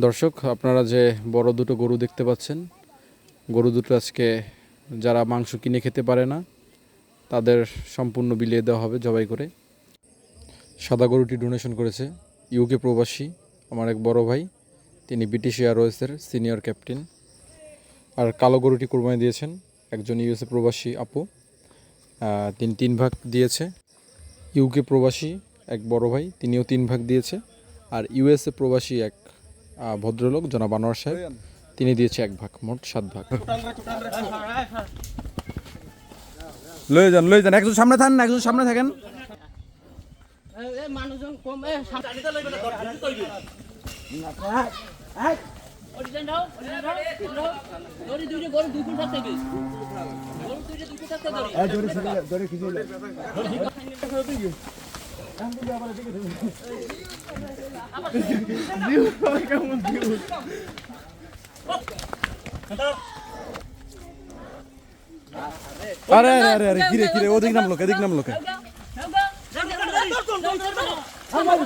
দর্শক, আপনারা যে বড় দুটো গরু দেখতে পাচ্ছেন, গরু দুটো আজকে যারা মাংস কিনে খেতে পারে না, তাদের সম্পূর্ণ বিলিয়ে দেওয়া হবে জবাই করে। সাদা গরুটি ডোনেশন করেছে ইউকে প্রবাসী আমার এক বড় ভাই, তিনি ব্রিটিশ এয়ারওয়েজের সিনিয়র ক্যাপ্টেন। আর কালো গরুটি কোরবানি দিয়েছেন একজন ইউএসএ প্রবাসী আপু তিনি তিন ভাগ দিয়েছে। ইউকে প্রবাসী এক বড় ভাই, তিনিও তিন ভাগ দিয়েছে। আর ইউএসএ প্রবাসী এক ভদ্রলোক জনাব আনোয়ার সাহেব। তিনি দিয়েছে এক ভাগ মোট সাত ভাগ। লয়ে যান লয়ে যান। একজন সামনে থাকেন একজন সামনে থাকেন। মানুষজন কম এ অরিজিনাল দাও অরিজিনাল দাও দড়ি দুইটা গরু দুই ফুট থাকতে হবে গরু দুইটা দড়ি আরে আরে আরে আরে, কিরে কিরে ওদিক নাম লোক এদিক নাম লোকে। বাবা রে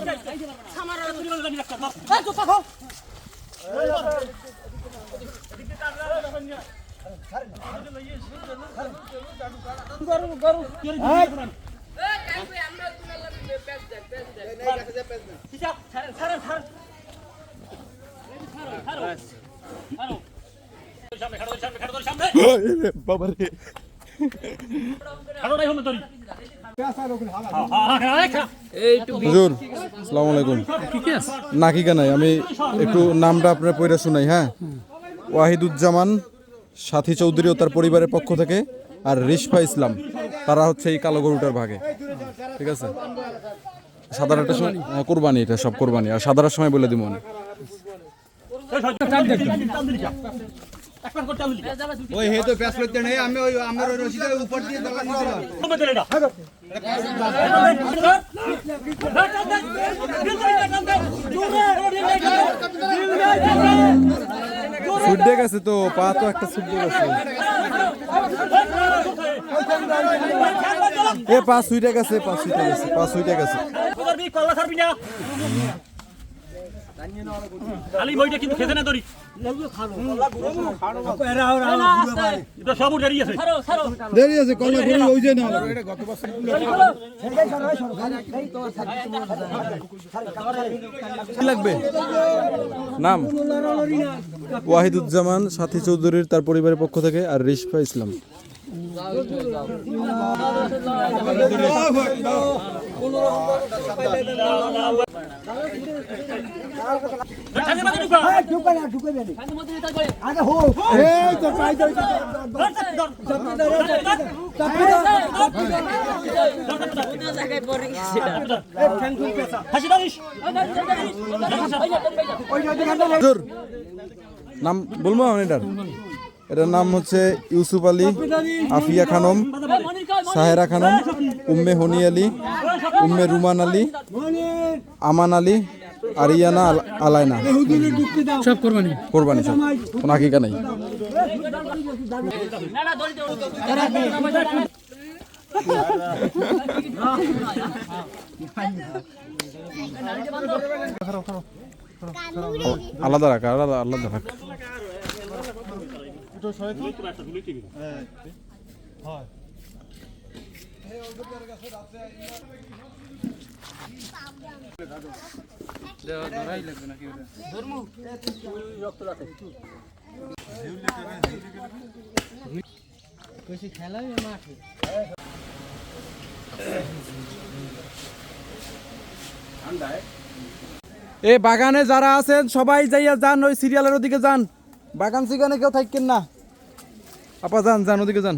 নাকি কানাই আমি একটু নামটা আপনার পয়রা শুনাই হ্যাঁ? ওয়াহিদুজ্জামান সাথী চৌধুরী ও তার পরিবারের পক্ষ থেকে আর রিশফা ইসলাম। তারা হচ্ছে এই কালো গরুটার ভাগে। ঠিক আছে? সাধারণটা সময় কোরবানি এটা সব কোরবানি। আর সাধারণ সময় বলে দিব আমি। ওই হে তো প্যাস করতে নেই আমি ওই আমার ওই রশিদের উপর দিয়ে দলা দিয়েছিলাম সুডে গেছে তো পা তো একটা সুডে গেছে। এ পা সুইটে গেছে পা সুইটে গেছে পা সুইটে গেছে। খালি বইটা কিন্তু খেতে না ধরি এটা সব উঠে আছে ছাড়ো ছাড়ো দেরি আছে কলা করে ওই যে না লাগবে? নাম? ওয়াহিদুজ্জামান সাথী চৌধুরীর তার পরিবারের পক্ষ থেকে আর রিশফা ইসলাম। নাম বলব এটার এটার নাম হচ্ছে ইউসুফ আলী আফিয়া খানম সাহেরা খানম উম্মে হনি আলী উম্মে রুমান আলী আমান আলী আরিয়ানা আল- আলায়না। সব কোরবানি। কোরবানি সব। কোনো হাকিকা নাই। না দড়ি দাও আলাদা রাখ। এ বাগানে যারা আছেন সবাই যাইয়া যান ওই সিরিয়ালের ওদিকে যান। বাগান সিগানে কেউ থাকেন না। আপা যান যান ওদিকে যান।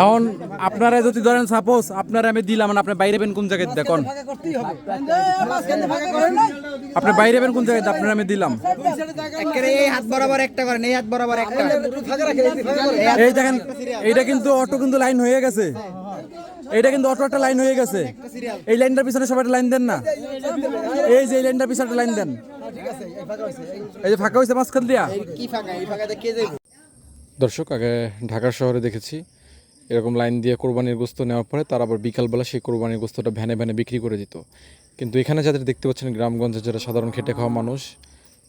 এখন। আপনারা যদি ধরেন সাপোজ আপনারা আমি দিলাম আপনি বাইরে বেন কোন জায়গায় দেখুন আপনি বাইরে বেন কোন জায়গায় আপনারা আমি দিলাম। এই হাত বরাবর একটা করেন এই হাত বরাবর একটা। এই দেখেন এইটা কিন্তু অটো কিন্তু লাইন হয়ে গেছে। এইটা কিন্তু অটো একটা লাইন হয়ে গেছে। এই লাইনটার পিছনে সবাই লাইন দেন না? এই যে এই লাইনটার পিছনে লাইন দেন। এই যে ফাঁকা হয়েছে মাঝখান দিয়া। দর্শক, আগে ঢাকা শহরে দেখেছি, এরকম লাইন দিয়ে কোরবানির গোস্ত নেওয়ার পরে তারা আবার বিকালবেলা সেই কোরবানির গোস্তটা ভ্যানে ভ্যানে বিক্রি করে দিত। কিন্তু এখানে যাদের দেখতে পাচ্ছেন গ্রামগঞ্জে যারা সাধারণ খেটে খাওয়া মানুষ,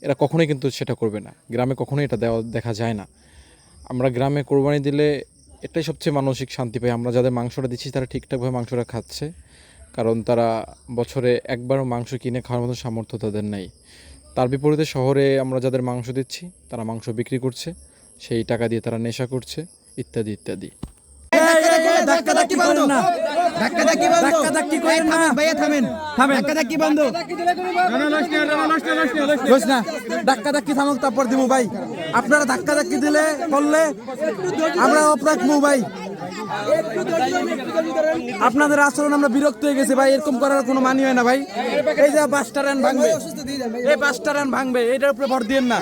এরা কখনোই কিন্তু সেটা করবে না। গ্রামে কখনোই এটা দেওয়া, দেখা যায় না। আমরা গ্রামে কোরবানি দিলে এটাই সবচেয়ে মানসিক শান্তি পাই। আমরা যাদের মাংসটা দিচ্ছি তারা ঠিকঠাকভাবে মাংসটা খাচ্ছে। কারণ তারা বছরে একবারও মাংস কিনে খাওয়ার মতো সামর্থ্য তাদের নেই। তার বিপরীতে শহরে আমরা যাদের মাংস দিচ্ছি তারা মাংস বিক্রি করছে সেই টাকা দিয়ে তারা নেশা করছে ইত্যাদি ইত্যাদি। ধাক্কা ধাক্কি থামক তারপর দিমু ভাই। আপনারা ধাক্কা ধাক্কি দিলে করলে আমরা অপরাধ মোবাইল আপনাদের আচরণ আমরা বিরক্ত হয়ে গেছি ভাই। এরকম করার কোনো মানি হয় না ভাই। এই যে পাঁচটা রান ভাঙবে। এই পাঁচটা রান ভাঙবে। এটার উপরে ভর দিয়েন না।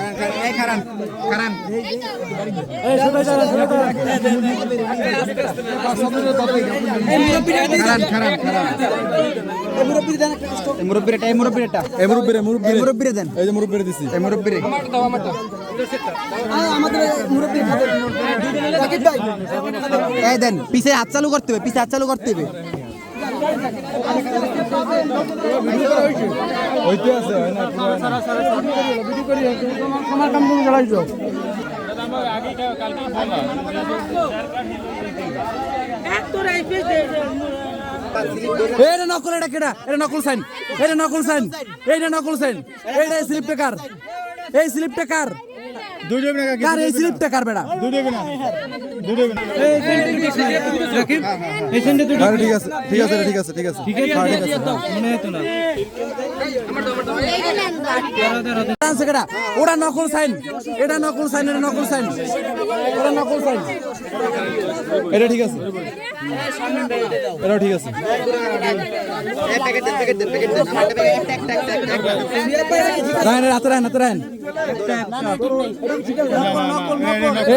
এই দেন, পিছে হাত চালু করতে হবে, পিছে হাত চালু করতে হবে। এটা নকল, এটা কেডা? এটা নকল সাইন এটা নকল সাইন এইটা নকল সাইন এইটা স্লিপটা কার এই স্লিপটা কার কার এই স্লিপটা কার বেড়া ঠিক আছে ঠিক আছে ঠিক আছে ঠিক আছে ঠিক আছে। আছে কেডা ওটা নকল সাইন এটা নকল সাইন এটা নকল সাইন এটা নকল সাইন এটা ঠিক আছে। এটা ঠিক আছে। রায়ন হাতে রায়ন হাতে রায়ন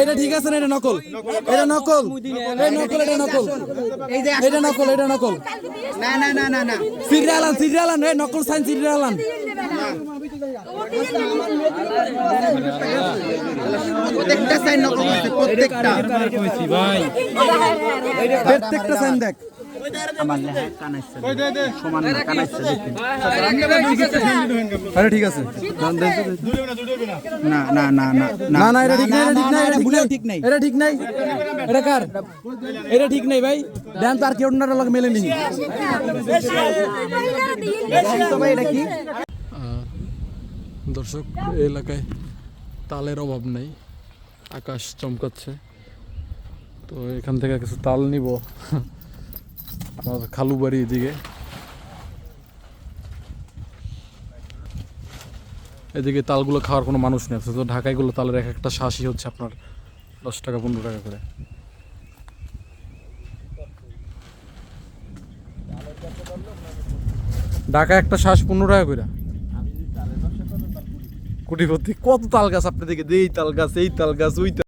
এটা ঠিক আছে না, এটা নকল? এটা নকল। এই নকল, এটা নকল। এটা নকল এটা নকল। না না না না সিরিয়ালান সিরিয়ালান এই নকল সাইন সিরিয়ালান প্রত্যেকটা সাইন নকল আছে প্রত্যেকটা। প্রত্যেকটা সাইন দেখ। আরে ঠিক আছে। না না না না না। না এটা ঠিক নাই এটা ঠিক নাই এটা ঠিক নাই। এটা ঠিক নাই। এটা কার? এটা ঠিক নাই ভাই। দেন তার কেউ মেলে নি। এটা কি? দর্শক এলাকায় তালের অভাব নেই। আকাশ চমকাচ্ছে। তো এখান থেকে কিছু তাল নিব। আমাদের খালু বাড়ি এদিকে। এদিকে তালগুলো খাওয়ার কোনো মানুষ নেই তো ঢাকায়গুলো তালের এক একটা শ্বাসই হচ্ছে আপনার দশ টাকা, পনেরো টাকা করে। ঢাকা একটা শ্বাস পনেরো টাকা করে? কোটিপতি কত তাল গাছ আপনি দেখে এই তাল গাছ এই তাল গাছ ওই তাল